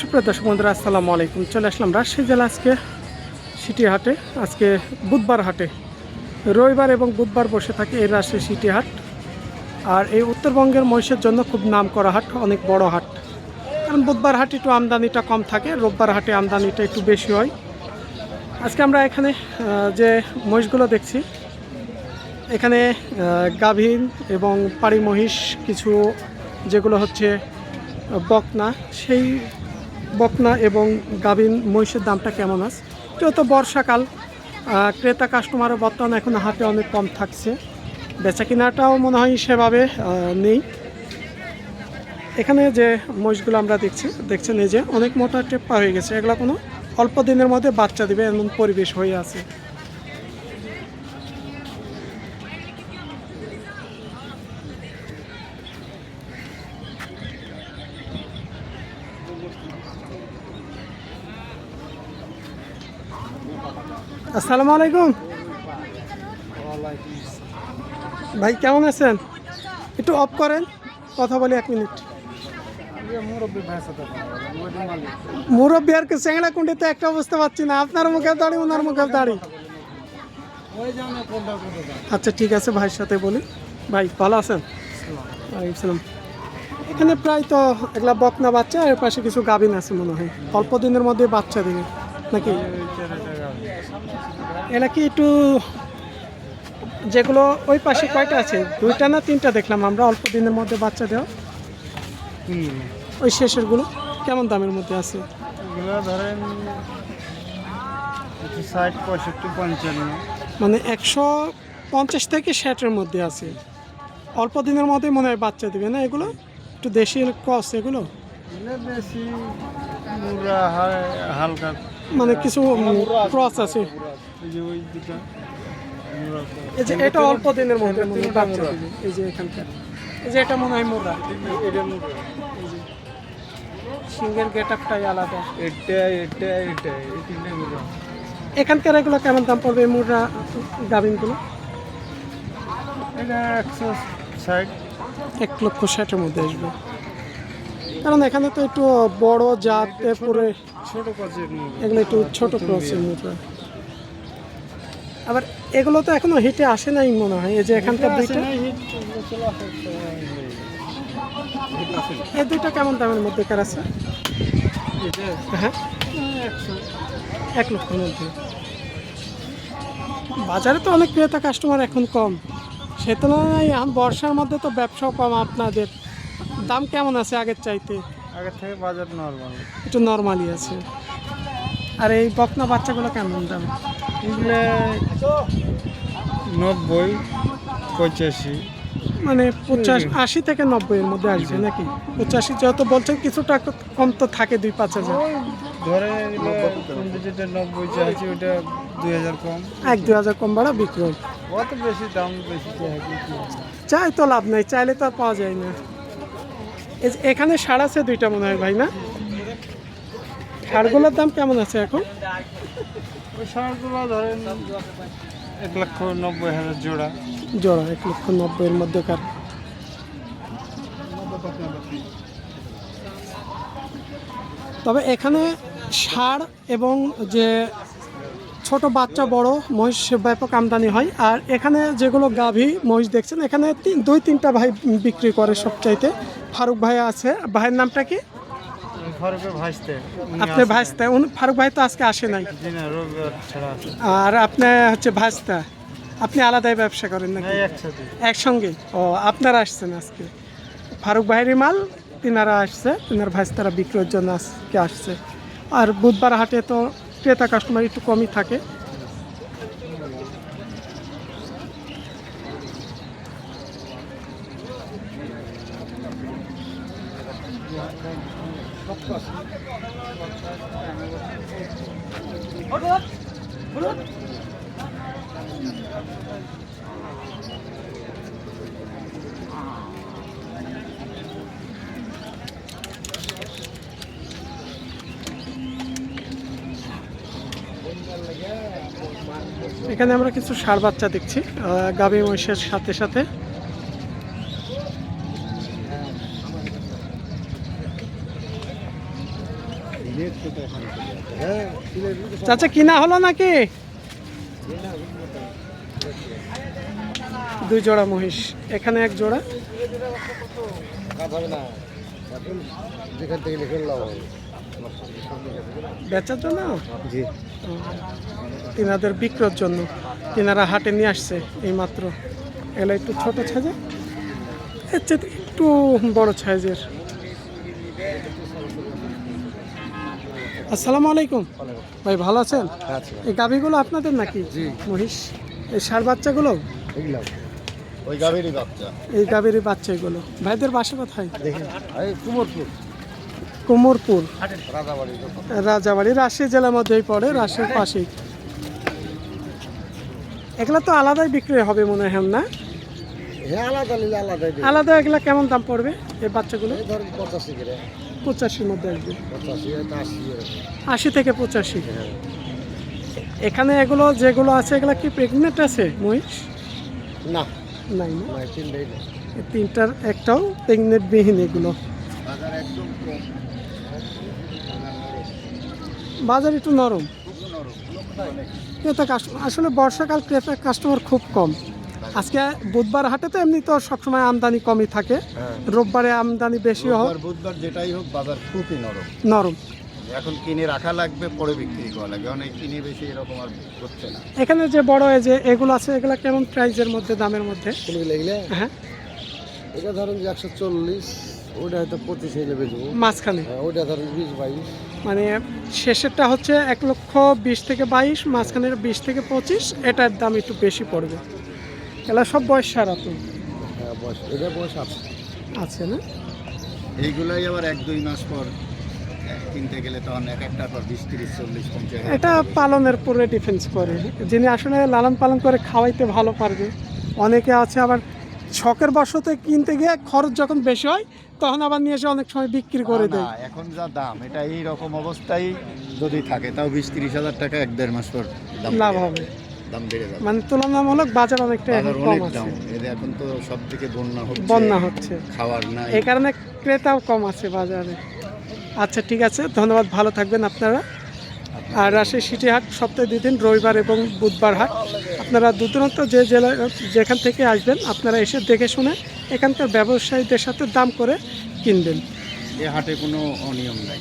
সুপ্রিয় দর্শক বন্ধুরা, আসসালামু আলাইকুম। চলে আসলাম রাজশাহী জেলা আজকে সিটি হাটে আজকে বুধবার হাটে। রবিবার এবং বুধবার বসে থাকে এই রাজশাহী সিটি হাট আর এই উত্তরবঙ্গের মহিষের জন্য খুব নাম করা হাট, অনেক বড় হাট। কারণ বুধবার হাটে একটু আমদানিটা কম থাকে, রোববার হাটে আমদানিটা একটু বেশি হয়। আজকে আমরা এখানে যে মহিষগুলো দেখছি, এখানে গাভীন এবং পাড়ি মহিষ, কিছু যেগুলো হচ্ছে বকনা, সেই বকনা এবং গাভিন মহিষের দামটা কেমন আছে? যেহেতু বর্ষাকাল ক্রেতা কাস্টমারও বর্তমানে এখন হাতে অনেক কম থাকছে। বেচা কেনাটাও মনে হয় সেভাবে নেই। এখানে যে মহিষগুলো আমরা দেখছি, দেখছেন এই যে অনেক মোটা টেপ্পা হয়ে গেছে। এগুলো কোনো অল্প দিনের মধ্যে বাচ্চা দিবে, এমন পরিবেশ হয়ে আছে। আসসালামু আলাইকুম। ভাই, কেমন আছেন? একটু অফ করেন, কথা বলি এক মিনিট। মুরব্বী আর চেংড়া কুন্ডিতে একটা বুঝতে পারছি না, আপনার মুখে দাঁড়ি, ওনার মুখে দাঁড়ি। আচ্ছা ঠিক আছে, ভাইয়ের সাথে বলি। ভাই, ভালো আছেন? ওয়ালাইকুম। এখানে প্রায় তো এগুলা বকনা বাচ্চা আর পাশে কিছু গাভিন আছে মনে হয়। অল্প দিনের মধ্যে বাচ্চা দিবে, নাকি? এটা কি একটু যেগুলো ওই পাশে কয়টা আছে? দুইটা না তিনটা দেখলাম আমরা অল্প দিনের মধ্যে বাচ্চা দেওয়া। ওই শেষেরগুলো কেমন দামের মধ্যে আছে? ধরেন ষাট পঁয়ষট্টি পঞ্চান্ন। মানে একশো পঞ্চাশ থেকে ষাটের মধ্যে আছে। অল্প দিনের মধ্যে মনে হয় বাচ্চা দিবে না এগুলো? একটু দেশি ক্রস এগুলো? হালকা মানে কিছু ক্রস আছে এই যে মুরা এটা অল্প দিনের মধ্যে এই যে এখানকার এই যে এটা মনে হয় এটা সিঙ্গেল গেট আপটাই আলাদা। এটা এটা এটা এই তিনটে মুরা এখানকার এগুলো কেমন দাম পড়বে এই মুররা গাভিনগুলো এটা একশো ষাট। এক লক্ষ ষাটের মধ্যে আসবে। কারণ এখানে তো একটু বড় জাতে পরে ছোট এগুলো একটু ছোট ক্রসের মুদ্রা আবার এগুলো তো এখনও হিটে আসে নাই মনে হয়। এই যে এখানকার দুইটা। এই দুইটা কেমন দামের মধ্যে কার আছে হ্যাঁ? এক লক্ষের মধ্যে বাজারে তো অনেক ক্রেতা কাস্টমার এখন কম। সে তুলনায় বর্ষার মধ্যে তো ব্যবসাও কম আপনাদের। দাম কেমন আছে আগের চাইতে? আগের থেকে বাজার নর্মাল একটু নর্মালি আছে। আর এই বকনা বাচ্চাগুলো কেমন দাম? এগুলো নব্বই পঁচাশি। মানে পঁচাশ আশি থেকে নব্বই এর মধ্যে আসবে নাকি? পঁচাশি যেহেতু বলছেন কিছুটা কম তো থাকে দুই পাঁচ হাজার। ধরে যেটা নব্বই চাইছি ওটা দুই হাজার কম। এক দুই হাজার কম ভাড়া বিক্রয়। অত বেশি দাম বেশি? চাই তো লাভ নাই চাইলে তো আর পাওয়া যায় না। এখানে সার আছে দুইটা মনে হয় ভাই না? সারগুলোর দাম কেমন আছে এখন? সারগুলো ধরেন এক লক্ষ নব্বই হাজার জোড়া। জোড়া এক লক্ষ নব্বইয়ের মধ্যেকার তবে এখানে সার এবং যে ছোট বাচ্চা বড় মহিষ ব্যাপক আমদানি হয়। আর এখানে যেগুলো গাভী মহিষ দেখছেন এখানে দুই তিনটা ভাই বিক্রি করে সবচাইতে। ফারুক ভাই আছে ভাইয়ের নামটা কি? আপনি। ভাইস্তা উনি ফারুক ভাই তো আজকে আসে নাই। আর আপনি হচ্ছে ভাইস্তা। আপনি আলাদাই ব্যবসা করেন নাকি? হ্যাঁ একসঙ্গে? ও আপনারা আসছেন আজকে। ফারুক ভাইয়েরই মাল তিনারা আসছে তিনার ভাইস্তারা বিক্রির জন্য আজকে আসছে। আর বুধবার হাটে তো ক্রেতা কাস্টমার একটু কমই থাকে। এখানে আমরা কিছু সার বাচ্চা দেখছি গাভী মহিষের সাথে সাথে। চাচা, কিনা হলো নাকি? দুই জোড়া মহিষ, এখানে এক জোড়া। বেচার জন্য? জি। তিনাদের বিক্রয়ের জন্য। তিনারা হাটে নিয়ে আসছে এই মাত্র এগুলো একটু ছোট সাইজের? এর চেয়ে একটু বড় সাইজের। আসসালামু আলাইকুম। ভাই ভালো আছেন? এই গাভিগুলো আপনাদের নাকি? মহিষ? এই সার বাচ্চাগুলো? ওই গাভীরই বাচ্চা। এই বাচ্চাগুলো ভাইদের বাসা কোথায়? দেখেন এই কুমোরপুর। কোমরপুর। রাজাবাড়ি রাজশাহী জেলার মধ্যেই পড়ে রাজশাহীর পাশেই। এগুলা তো আলাদাই বিক্রি হবে মনে হয় না? আলাদা এগুলা কেমন দাম পড়বে এই বাচ্চাগুলো? পঁচাশির মধ্যে আসবে। আশি থেকে পঁচাশি। হ্যাঁ। এখানে এগুলো যেগুলো আছে এগুলা কি প্রেগনেন্ট আছে মহিষ? না। নাই না? তিনটার একটাও প্রেগনেন্ট বিহীন এগুলো। বাজার একটু নরম। ক্রেতা কাস্টমার আসলে বর্ষাকাল ক্রেতা কাস্টমার খুব কম। আজকে বুধবার হাটে তো এমনি তো সবসময় আমদানি কমই থাকে। হ্যাঁ। রোববারে আমদানি বেশি হয়। বুধবার যেটাই হোক বাজার খুবই নরম। নরম। এখন কিনে রাখা লাগবে পরে বিক্রি করা লাগবে। অনেক কিনে বেশি এরকম আর হচ্ছে না। এখানে যে বড় এই যে এগুলো আছে এগুলো কেমন প্রাইজের মধ্যে দামের মধ্যে? হ্যাঁ। এটা ধরেন একশো চল্লিশ ওটা হয়তো পঁচিশ হইলে বেচবো। মাঝখানে। হ্যাঁ ওটা ধরেন বিশ বাইশ। মানে শেষেরটা হচ্ছে এক লক্ষ বিশ থেকে বাইশ মাঝখানের বিশ থেকে পঁচিশ এটার দাম একটু বেশি পড়বে। এগুলো সব বয়স সারা তো হ্যাঁ এটা বয়স আছে। আছে না? এইগুলাই আবার এক দুই মাস পর কিনতে গেলে তখন এক একটা পর বিশ তিরিশ চল্লিশ পঞ্চাশ এটা পালনের পরে ডিফেন্স করে। যিনি আসলে লালন পালন করে খাওয়াইতে ভালো পারবে অনেকে আছে আবার শখের বশতে কিনতে গিয়ে খরচ যখন বেশি হয় তখন আবার নিয়ে এসে অনেক সময় বিক্রি করে দেয়। এখন যা দাম এটা এই রকম অবস্থায় যদি থাকে তাও বিশ তিরিশ হাজার টাকা এক দেড় মাস পর লাভ হবে। দাম বেড়ে যাবে। মানে তুলনামূলক বাজার অনেকটা কম দাম এখন তো সব দিকে বন্যা হচ্ছে বন্যা হচ্ছে। খাওয়ার নাই। এই কারণে ক্রেতাও কম আছে বাজারে। আচ্ছা ঠিক আছে ধন্যবাদ ভালো থাকবেন আপনারা। আর রাজশাহী সিটি হাট সপ্তাহে দুই দিন, রবিবার এবং বুধবার হাট। আপনারা দূর দূরান্ত যে জেলা, যেখান থেকে আসবেন, আপনারা এসে দেখে শুনে এখানকার ব্যবসায়ীদের সাথে দাম করে কিনবেন। এ হাটে কোনো অনিয়ম নাই।